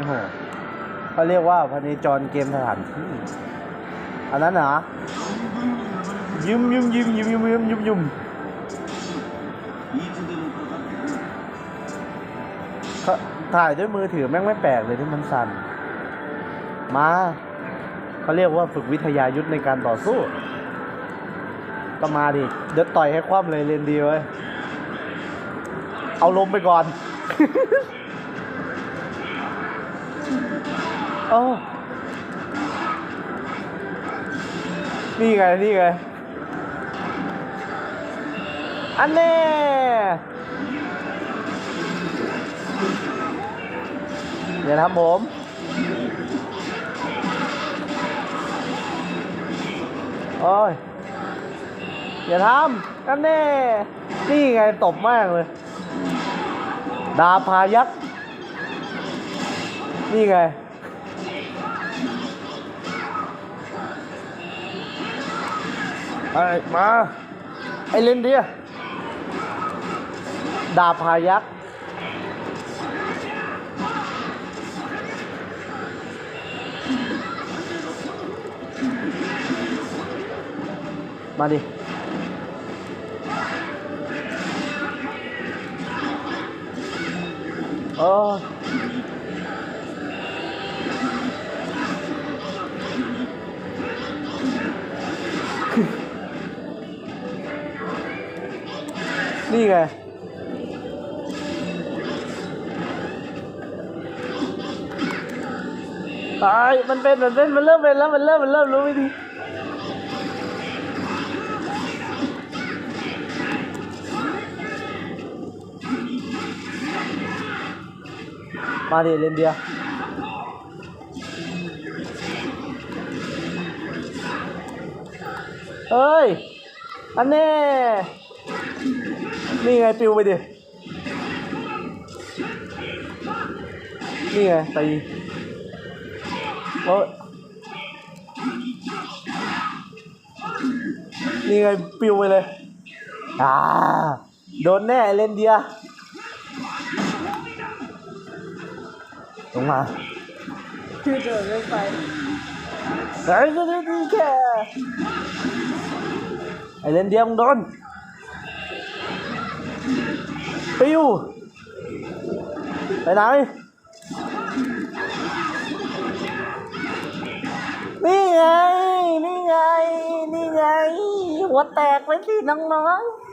อ้โหเขาเรียกว่าพเนจรเกมสถานที่อันนั้นเหรอยืมยืมยืมยืมยืมยืมยืมยืมเขาถ่ายด้วยมือถือแม่งไม่แปลกเลยที่มันสั่น มาเขาเรียกว่าฝึกวิทยายุทธในการต่อสู้ก็มาดิ เดี๋ยวต่อยให้คว่ำเลยเรียนดีไว้ย เอาลมไปก่อน โอ้นี่ไง นี่ไง อันแน่เดี๋ยวทำผม โอ้ย อย่าทำกันแน่นี่ไงตบมากเลย ดาพายักษ์นี่ไง ไอ้มา ไอ้เล่นเดียดาพายักษ์มาดิ เออ đi kìa. Đấy, mình bên, mình bên, mình lớp, mình lớp, mình lớp, mình lớp, mình lớp đi. Mà thì lên bia. Ơi anh nè. นี่ไงปิวไปดิ นี่ไงตีโอ้นี่ไงปิวไปเลย อ่า โดนแน่เลนเดียลงมาคือโดนลงไปไอ้เล่นเดียมึงโดน ปิวไปไหน นี่ไง นี่ไง นี่ไง หัวแตกไปสิน้องๆ